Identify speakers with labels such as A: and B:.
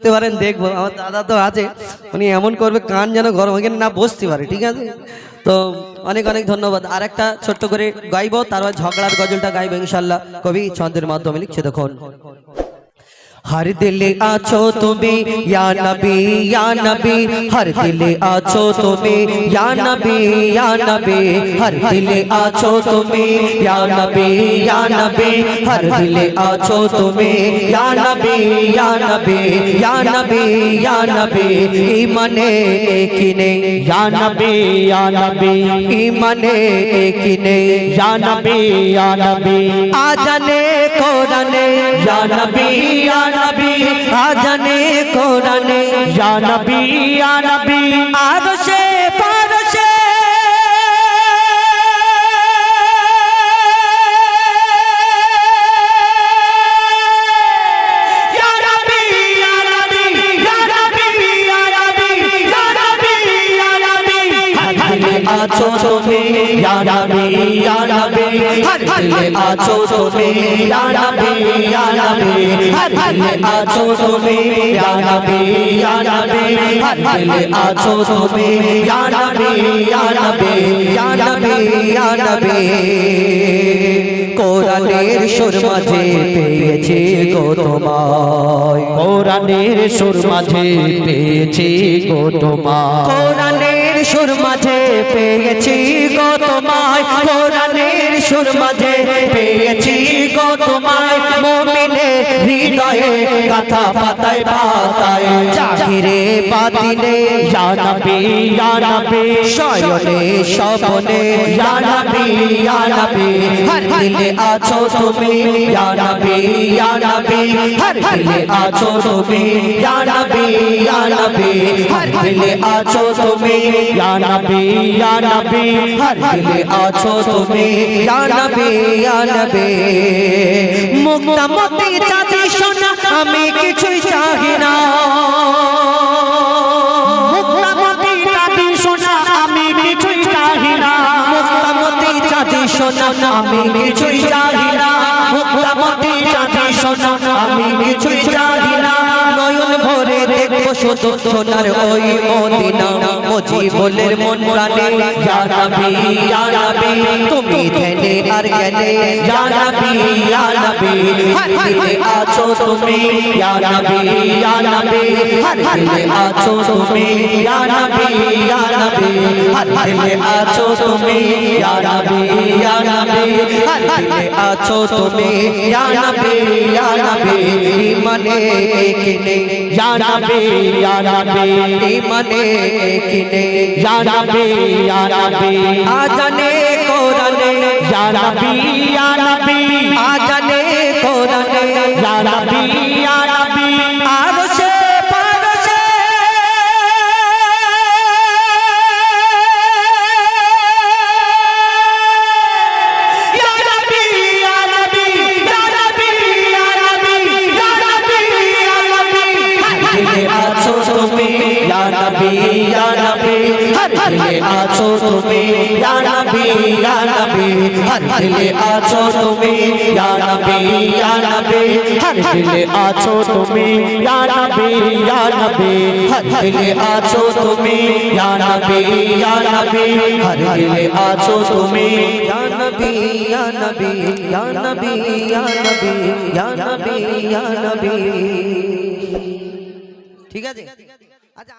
A: বসতে পারেন, দেখব, আমার দাদা তো আছে, উনি এমন করবে, কান যেন গরম হয়ে না বসতে পারে, ঠিক আছে? তো অনেক অনেক ধন্যবাদ। আর একটা ছোট্ট করে গাইবো তারপর ঝগড়ার গজলটা গাইবো ইনশাল্লাহ কবি ছন্দের মাধ্যমে লিখছে তখন हर दिले आछो तुम्हें या नबी या नबी हर दिले आछो तुम्हें या नबी या नबी हर दिले आछो तुम्हें या नबी या नबी हर दिले आछो तुम्हें या नबी या नबी या नबी या नबी ईमने एकिने
B: या नबी या नबी
A: ईमने एकिने
B: या नबी या नबी
A: आजने कोरने या नबी या নবী আজানে কোরআনে।
B: ইয়া নবী ইয়া নবী
A: আরশে পারশে
B: আছো তুমি ইয়া নবী ইয়া নবী। या नबी या नबी या नबी
A: हर दिल आछो तुम्हें या नबी या नबी हर दिल आछो तुम्हें या नबी या नबी हर दिल आछो तुम्हें या नबी या नबी हर दिल आछो तुम्हें या नबी या नबी या नबी या नबी কোরআনের সুর মাঝে পেয়েছি গো তোমায়।
B: কোরআনের সুর মাঝে পেয়েছি গো তোমার
A: কোরআনের সুর মাঝে পেয়েছি গো তোমায়। কোরআনের সুর মাঝে পেয়েছি গো তোমায়। মোমিনে হৃদয়ে কথা পাতায় পাতায় চাহিরে বাতিনে
B: জানাবি জানাবি,
A: শয়নে, স্বপনে, জানাবি জানাবি, হর দিলে আছো তুমি, জানাবি জানাবি, হর দিলে আছো তুমি, জানাবি জানাবি, হর দিলে আছো তুমি,
B: জানাবি জানাবি,
A: হর দিলে আছো তুমি, জানাবি জানাবি। মুক্তমতি চাঁদি সোনা, আমি
B: কিছু আমি কিছুই জানি না
A: মুক্তামতি চাঁদি সোনা আমি কিছুই জানি না, নয়ন ভরে দেখব শুধু সোনার ওই মদিনা। মজিবুলের মন প্রাণে ইয়া নবী ইয়া নবী তুমি ধ্যানে আর জ্ঞানে ইয়া নবী ইয়া নবী হর দিলে আছো তুমি ইয়া নবী ইয়া নবী হর দিলে আছো তুমি ইয়া নবী ইয়া নবী হর দিলে আছো তুমি ইয়া নবী ইয়া নবী হর দিলে আছো তুমি ইয়া নবী ইয়া নবী ইমানে একনে
B: ইয়া নবী ইয়া নবী
A: ইমানে একনে
B: या नबी या नबी
A: आजाने कोराने
B: या नबी या नबी
A: आजाने कोराने
B: या नबी या नबी
A: आरशे पारशे
B: या नबी या नबी या नबी या नबी या नबी या नबी
A: दिले आछो तुम्हें या नबी या হর দিলে আছো তুমি ইয়া নবী ইয়া নবী হর দিলে আছো তুমি ইয়া নবী ইয়া নবী হর দিলে আছো তুমি ইয়া নবী ইয়া নবী হর দিলে আছো তুমি ইয়া নবী ইয়া নবী হর দিলে আছো তুমি ইয়া নবী ইয়া নবী ইয়া নবী ইয়া নবী ইয়া নবী ইয়া নবী ঠিক আছে আচ্ছা